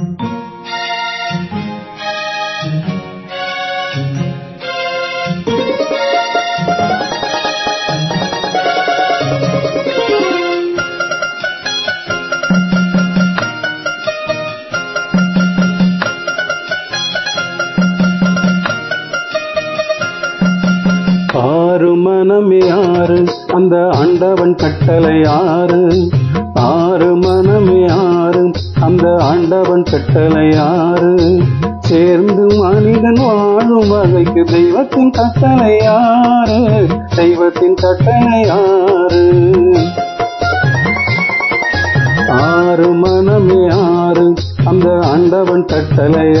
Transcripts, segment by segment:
ஆறு மனமே ஆறு அந்த ஆண்டவன் கட்டளை ஆறு. ஆண்டவன் கட்டளையாறு. ஆறு சேர்ந்து மனிதன் வாழும் வகைக்கு தெய்வத்தின் கட்டளையாறு. ஆறு தெய்வத்தின் கட்டளையாறு. ஆறு மனமே ஆறு அந்த ஆண்டவன் கட்டளை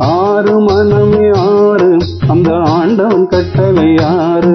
ஆறு மனம் யாரு? அந்த ஆண்டவன் கட்டளை யாரு?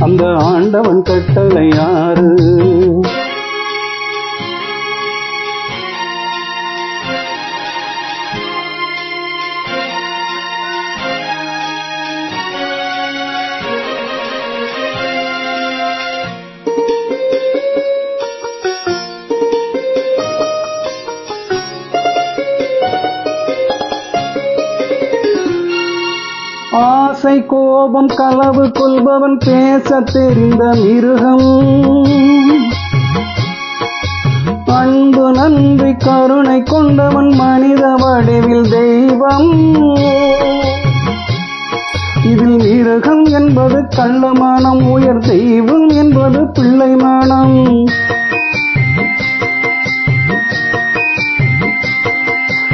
அந்த ஆண்டவன் கட்டளை யாரு ஆசை கோபம் களவு கொள்பவன் பேச தெரிந்த மிருகம். அன்பு நன்றி கருணை கொண்டவன் மனித வடிவில் தெய்வம். இதில் மிருகம் என்பது கள்ளமானம் உயர் தெய்வம் என்பது பிள்ளை மானம்.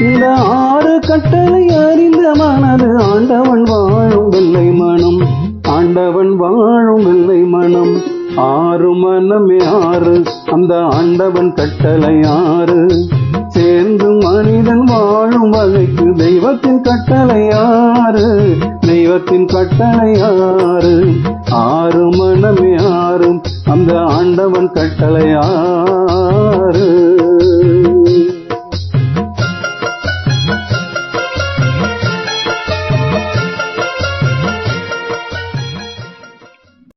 இந்த ஆறு கட்டளை அறிந்த மனது ஆண்டவன் வாழும் வெள்ளை மனம். ஆண்டவன் வாழும் வெள்ளை மனம். ஆறு மனமே ஆறு அந்த ஆண்டவன் கட்டளை ஆறு. சேர்ந்து மனிதன் வாழும் வகைக்கு தெய்வத்தின் கட்டளை ஆறு. தெய்வத்தின் கட்டளை ஆறு. ஆறு மனமே ஆறு அந்த ஆண்டவன் கட்டளை ஆறு.